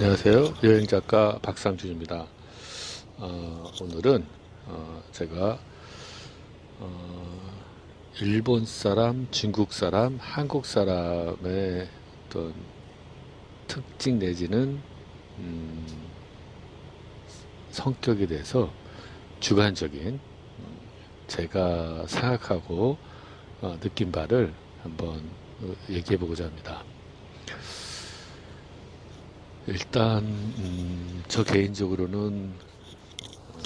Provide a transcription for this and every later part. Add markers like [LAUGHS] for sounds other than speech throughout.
안녕하세요. 여행작가 박상준입니다. 어, 오늘은 어, 제가 어, 일본 사람, 중국 사람, 한국 사람의 어떤 특징 내지는 음, 성격에 대해서 주관적인 음, 제가 생각하고 어, 느낀 바를 한번 어, 얘기해 보고자 합니다. 일단 음, 저 개인적으로는 어,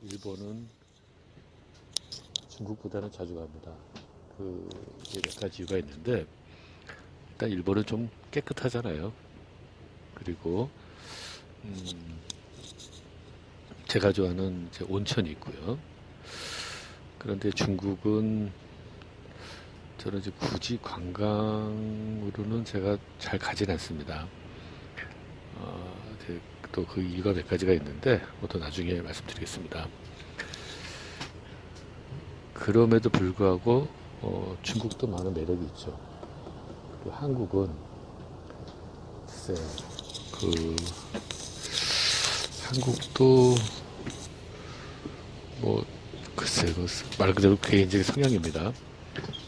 일본은 중국보다는 자주 갑니다. 그몇 가지 이유가 있는데 일단 일본은 좀 깨끗하잖아요. 그리고 음, 제가 좋아하는 온천이 있고요. 그런데 중국은 저는 이제 굳이 관광으로는 제가 잘 가진 않습니다. 어, 또그 이유가 몇 가지가 있는데 뭐또 나중에 말씀드리겠습니다. 그럼에도 불구하고 어, 중국도 많은 매력이 있죠. 그리고 한국은 글쎄 그 한국도 뭐 글쎄 그말 그대로 개인적인 성향입니다.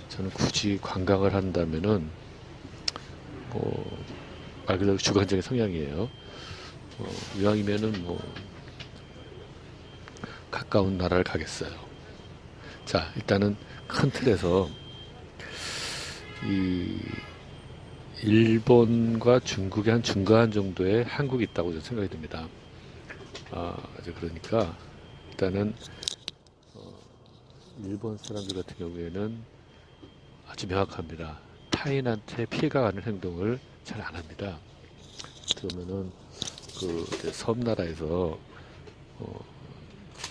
저는 굳이 관광을 한다면은 뭐 말 그대로 주관적인 성향이에요. 어, 이왕이면은 뭐 가까운 나라를 가겠어요. 자, 일단은 큰 틀에서 이 일본과 중국의 한 중간 정도의 한국이 있다고 저는 생각이 듭니다. 아, 그러니까 일단은 어, 일본 사람들 같은 경우에는 아주 명확합니다. 타인한테 피해가 가는 행동을 잘 안 합니다. 그러면은 그 섬나라에서 어,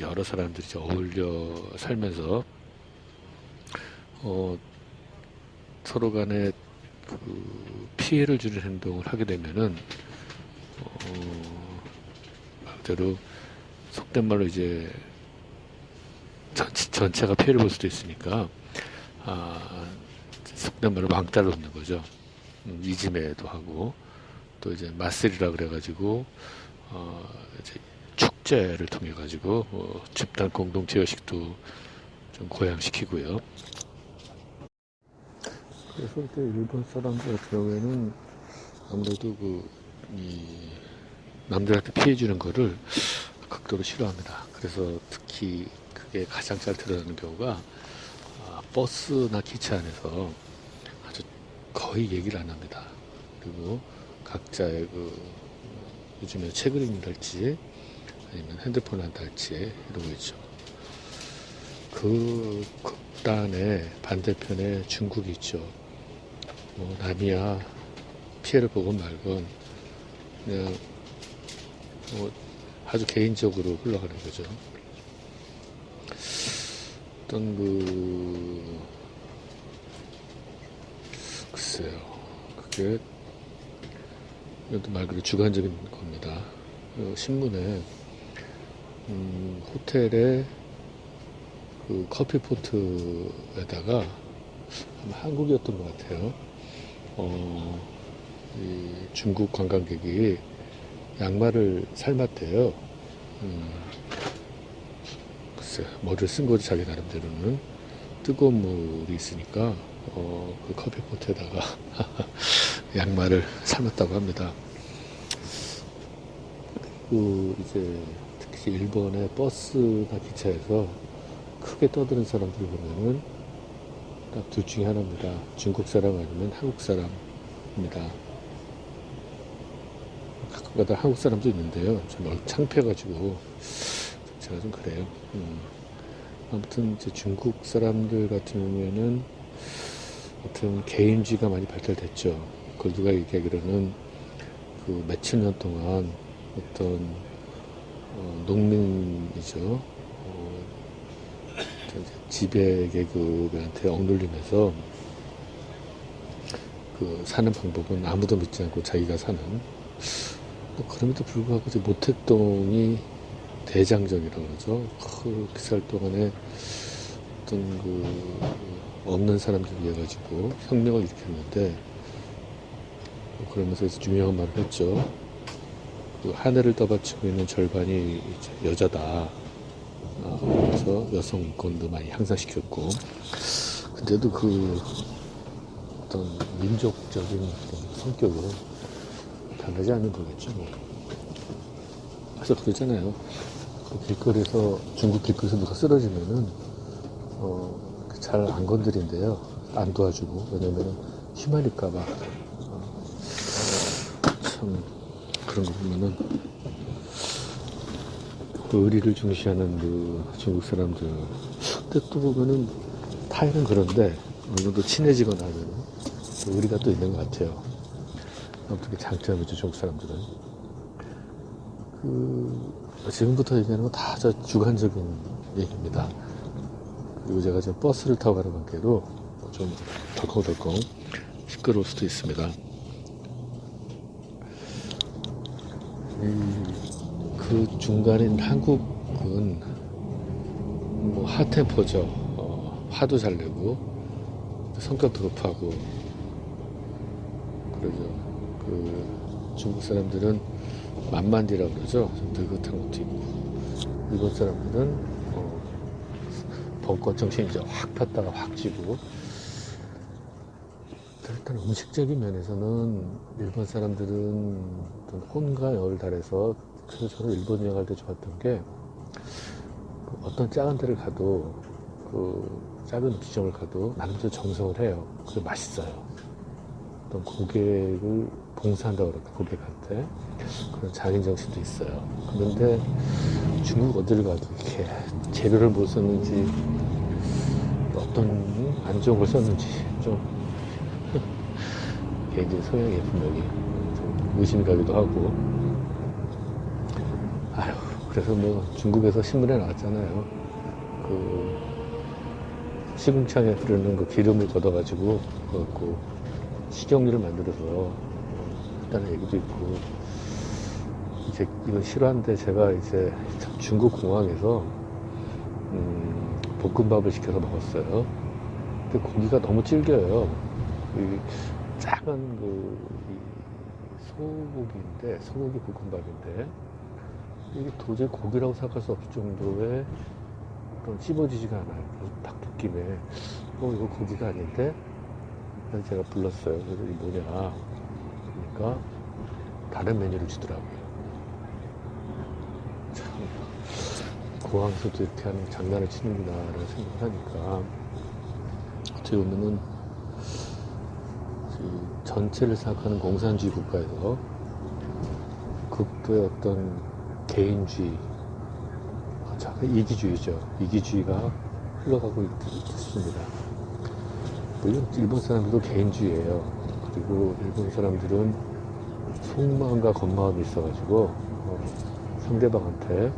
여러 사람들이 어울려 살면서 어, 서로 간에 그 피해를 주는 행동을 하게 되면은 어, 말대로 속된 말로 이제 전체, 전체가 피해를 볼 수도 있으니까 아, 속된 말로 왕따를 놓는 거죠. 음, 이지매도 하고 또 이제 마슬이라 그래가지고 어, 이제 축제를 통해 가지고 어, 집단 공동체 의식도 좀 고양시키고요. 그래서 이제 일본 사람들 같은 경우에는 아무래도 그, 이, 남들한테 피해 주는 거를 극도로 싫어합니다. 그래서 특히 그게 가장 잘 드러나는 경우가 아, 버스나 기차 안에서 아주 거의 얘기를 안 합니다. 그리고 각자의 그 요즘에 책을 읽는달지 아니면 핸드폰을 한달지 이러고 있죠. 그 극단의 반대편에 중국이 있죠. 뭐 남이야 피해를 보건 말건 그냥 뭐 아주 개인적으로 흘러가는 거죠. 어떤 그 글쎄요 그게 이것도 말 그대로 주관적인 겁니다. 그 신문에 음, 호텔에 그 커피 포트에다가 아마 한국이었던 것 같아요. 어, 이 중국 관광객이 양말을 삶았대요. 음, 글쎄, 머리를 쓴 거지, 자기 나름대로는. 뜨거운 물이 있으니까, 어, 그 커피 포트에다가 [LAUGHS] 양말을 삶았다고 합니다. 그, 이제, 특히 일본의 버스나 기차에서 크게 떠드는 사람들 보면은 딱 둘 중에 하나입니다. 중국 사람 아니면 한국 사람입니다. 가끔가다 한국 사람도 있는데요. 좀 창피해가지고 제가 좀 그래요. 음. 아무튼 이제 중국 사람들 같은 경우에는 어떤 개인주의가 많이 발달됐죠. 그걸 누가 얘기하기로는 그 며칠 년 동안 어떤 어, 농민이죠. 어, 지배 계급한테 억눌리면서 그 사는 방법은 아무도 믿지 않고 자기가 사는 뭐 그럼에도 불구하고 이제 모택동이 대장정이라고 그러죠. 그 기살 동안에 어떤 그 없는 사람들 위해 가지고 혁명을 일으켰는데 그러면서 이제 유명한 말을 했죠. 그 하늘을 떠받치고 있는 절반이 여자다. 아, 그래서 여성 인권도 많이 향상시켰고, 근데도 그 어떤 민족적인 어떤 성격은 변하지 않는 거겠죠. 뭐. 그래서 그러잖아요. 그 길거리에서 중국 길거리에서 누가 쓰러지면은 어, 잘 안 건드린대요. 안 도와주고 왜냐면 휘말릴까봐. 어, 참 그런 거 보면은 그 의리를 중시하는 그 중국 사람들. 근데 또 보면은 타이는 그런데 어느 정도 친해지거나 하면 또 의리가 또 있는 것 같아요. 어떻게 장점이죠 중국 사람들은. 그 지금부터 얘기하는 건 다 저 주관적인 얘기입니다. 그리고 제가 지금 버스를 타고 가는 관계로 좀 덜컹덜컹 시끄러울 수도 있습니다. 이그 중간인 한국은 뭐 핫템포죠. 어, 화도 잘 내고 성격도 급하고 그러죠. 그 중국 사람들은 만만디라고 그러죠. 좀 느긋한 것도 있고 일본 사람들은 어, 벚꽃 정신이 이제 확 폈다가 확 지고 일단 음식적인 면에서는 일본 사람들은 어떤 혼과 열 달해서 그래서 저는 일본 여행할 때 좋았던 게그 어떤 작은 데를 가도 그 작은 음식점을 가도 나름대로 정성을 해요. 그게 맛있어요. 어떤 고객을 봉사한다고 그럴까 고객한테. 그런 장인 정신도 있어요. 그런데 중국 어디를 가도 이렇게 재료를 못 썼는지 어떤 안 좋은 걸 썼는지 좀 [LAUGHS] 개인적인 성향이 분명히 좀 의심이 가기도 하고. 아휴 그래서 뭐 중국에서 신문에 나왔잖아요. 그 시궁창에 흐르는 그 기름을 걷어가지고 그갖고 식용유를 만들어서 했다는 얘기도 있고 이제 이건 실화인데 제가 이제 참 중국 공항에서 음, 볶음밥을 시켜서 먹었어요. 근데 고기가 너무 질겨요. 이 작은 그이 소고기인데 소고기 볶음밥인데 이게 도저히 고기라고 생각할 수 없을 정도의 그런 씹어지지가 않아요. 딱 느낌에 어 이거 고기가 아닌데 그래서 제가 불렀어요. 그래서 이게 뭐냐 그러니까 다른 메뉴를 주더라고요. 참 공항에서도 이렇게 하는 장난을 치는구나라는 생각을 하니까 어떻게 보면은 이 전체를 생각하는 공산주의 국가에서 극도의 어떤 개인주의, 아, 참, 이기주의죠. 이기주의가 흘러가고 있, 있습니다. 물론 일본 사람들도 개인주의예요. 그리고 일본 사람들은 속마음과 겉마음이 있어가지고 어, 상대방한테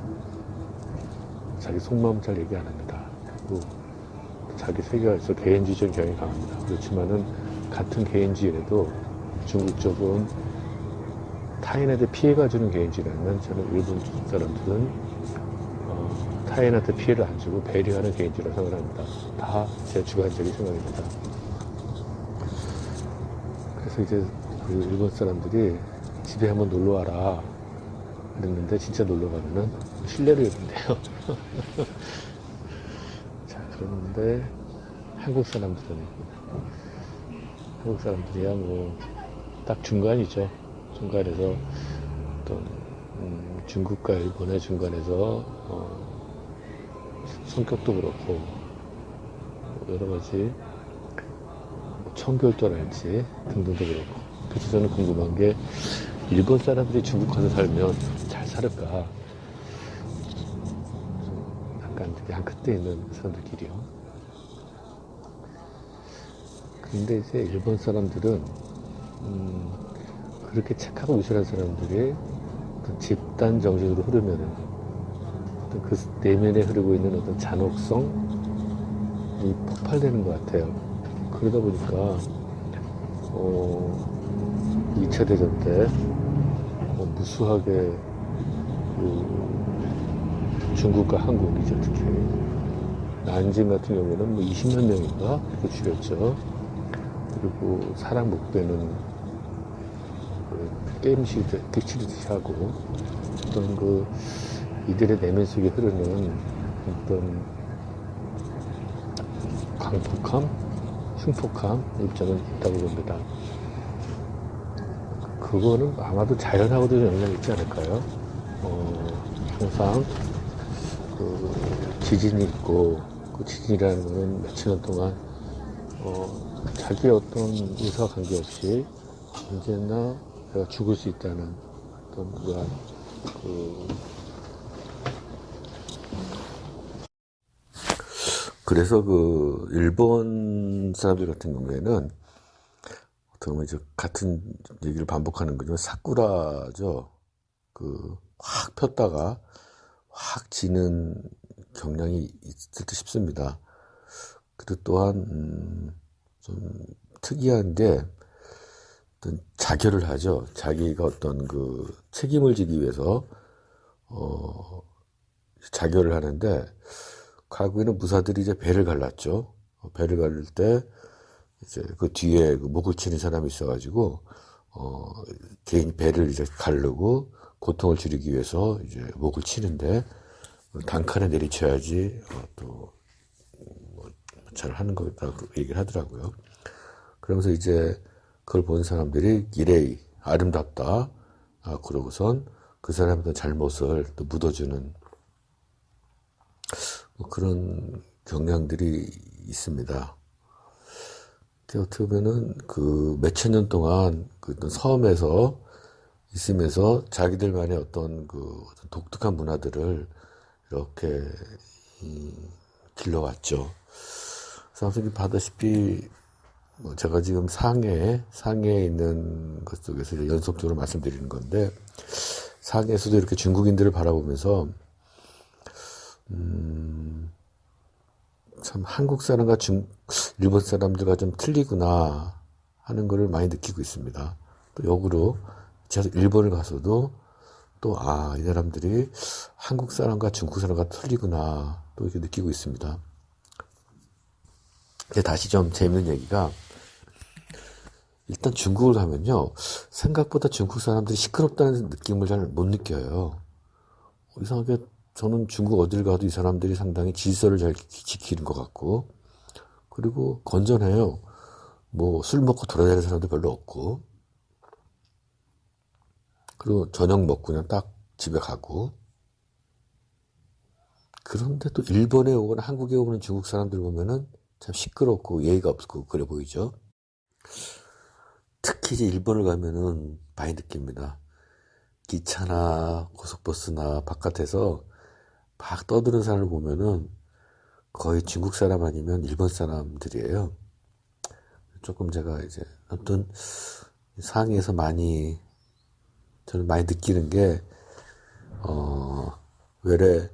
자기 속마음 잘 얘기 안 합니다. 그리고 자기 세계가 있어 개인주의적인 경향이 강합니다. 그렇지만은 같은 개인주의라도 중국 쪽은 타인한테 피해가 주는 개인주의라면 저는 일본 사람들은 어, 타인한테 피해를 안 주고 배려하는 개인주의라고 생각합니다. 다 제 주관적인 생각입니다. 그래서 이제 그 일본 사람들이 집에 한번 놀러 와라 그랬는데 진짜 놀러 가면은 실내를 입는데요. [LAUGHS] 자 그러는데 한국 사람들은 한국 사람들이야 뭐 딱 중간이죠. 중간에서 어떤 음, 중국과 일본의 중간에서 어, 성격도 그렇고 여러 가지 뭐 청결도랄지. 등등도 그렇고. 그래서 저는 궁금한 게 일본 사람들이 중국 가서 살면 잘 살을까? 좀 약간 한 끝에 있는 사람들끼리요. 근데 이제 일본 사람들은 음, 그렇게 착하고 유실한 사람들이 어떤 집단 정신으로 흐르면은 어떤 그 내면에 흐르고 있는 어떤 잔혹성 이 폭발되는 것 같아요. 그러다 보니까 어, 2차 대전 때 어, 무수하게 그 중국과 한국이죠 특히 난징 같은 경우에는 뭐 20만 명인가 이렇게 죽였죠. 그리고 사람 목배는 게임식 이렇게 치르듯이 하고 어떤 그 이들의 내면 속에 흐르는 어떤 강폭함, 흉폭함 입장은 있다고 봅니다. 그거는 아마도 자연하고도 영향이 있지 않을까요? 어, 항상 그 지진이 있고 그 지진이라는 거는 며칠 년 동안 어, 자기의 어떤 의사와 관계없이 언제나 내가 죽을 수 있다는 어떤 그러한 그 그래서 그 일본 사람들 같은 경우에는 어떻게 보면 이제 같은 얘기를 반복하는 거죠. 사쿠라죠. 그 확 폈다가 확 지는 경향이 있을 듯 싶습니다. 그리고 또한 음, 좀 특이한 게 어떤 자결을 하죠. 자기가 어떤 그 책임을 지기 위해서 어 자결을 하는데 과거에는 무사들이 이제 배를 갈랐죠. 어, 배를 갈릴 때 이제 그 뒤에 그 목을 치는 사람이 있어가지고 어 개인 배를 이제 가르고 고통을 줄이기 위해서 이제 목을 치는데 단칸에 내리쳐야지 어, 또잘 하는 거다고 얘기를 하더라고요. 그러면서 이제 그걸 본 사람들이 기레이 아름답다 아, 그러고선 그 사람의 잘못을 또 묻어주는 뭐 그런 경향들이 있습니다. 어떻게 보면은 그 몇천 년 동안 그 어떤 섬에서 있으면서 자기들만의 어떤 그 어떤 독특한 문화들을 이렇게 이, 길러왔죠. 선생님 봐다시피 뭐 제가 지금 상해 상해에 있는 것 속에서 연속적으로 말씀드리는 건데 상해에서도 이렇게 중국인들을 바라보면서 음, 참 한국 사람과 중 일본 사람들과 좀 틀리구나 하는 것을 많이 느끼고 있습니다. 또 역으로 제가 일본을 가서도 또 아 이 사람들이 한국 사람과 중국 사람과 틀리구나 또 이렇게 느끼고 있습니다. 다시 좀 재밌는 얘기가 일단 중국을 가면요 생각보다 중국 사람들이 시끄럽다는 느낌을 잘 못 느껴요. 이상하게 저는 중국 어딜 가도 이 사람들이 상당히 질서를 잘 지키는 것 같고 그리고 건전해요. 뭐 술 먹고 돌아다니는 사람도 별로 없고 그리고 저녁 먹고 그냥 딱 집에 가고 그런데 또 일본에 오거나 한국에 오는 중국 사람들 보면은 참 시끄럽고 예의가 없고 그래 보이죠. 특히 이제 일본을 가면은 많이 느낍니다. 기차나 고속버스나 바깥에서 막 떠드는 사람을 보면은 거의 중국 사람 아니면 일본 사람들이에요. 조금 제가 이제 아무튼 상해에서 많이 저는 많이 느끼는 게 어, 외래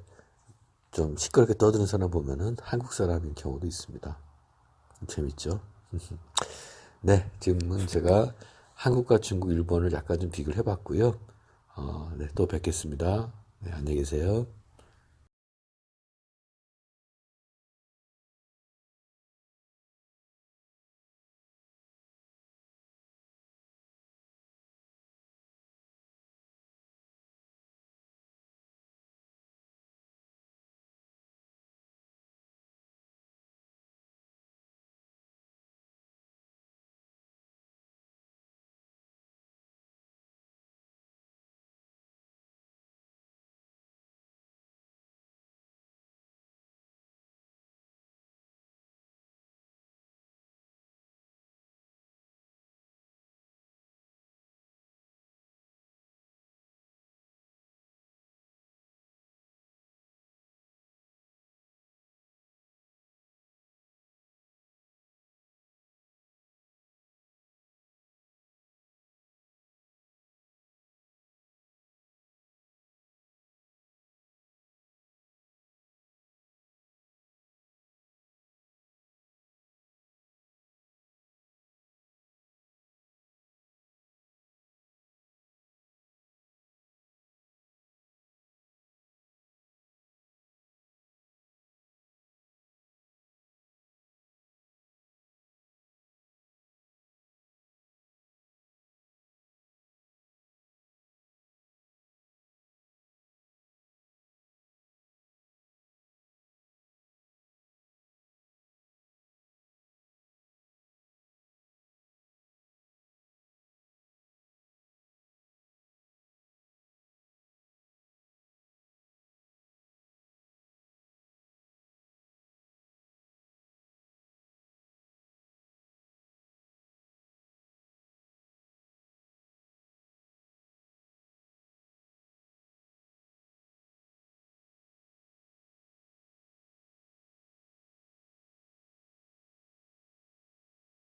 좀 시끄럽게 떠드는 사람 보면은 한국 사람인 경우도 있습니다. 재밌죠? [LAUGHS] 네, 지금은 제가 한국과 중국, 일본을 약간 좀 비교를 해봤고요. 어, 네, 또 뵙겠습니다. 네, 안녕히 계세요.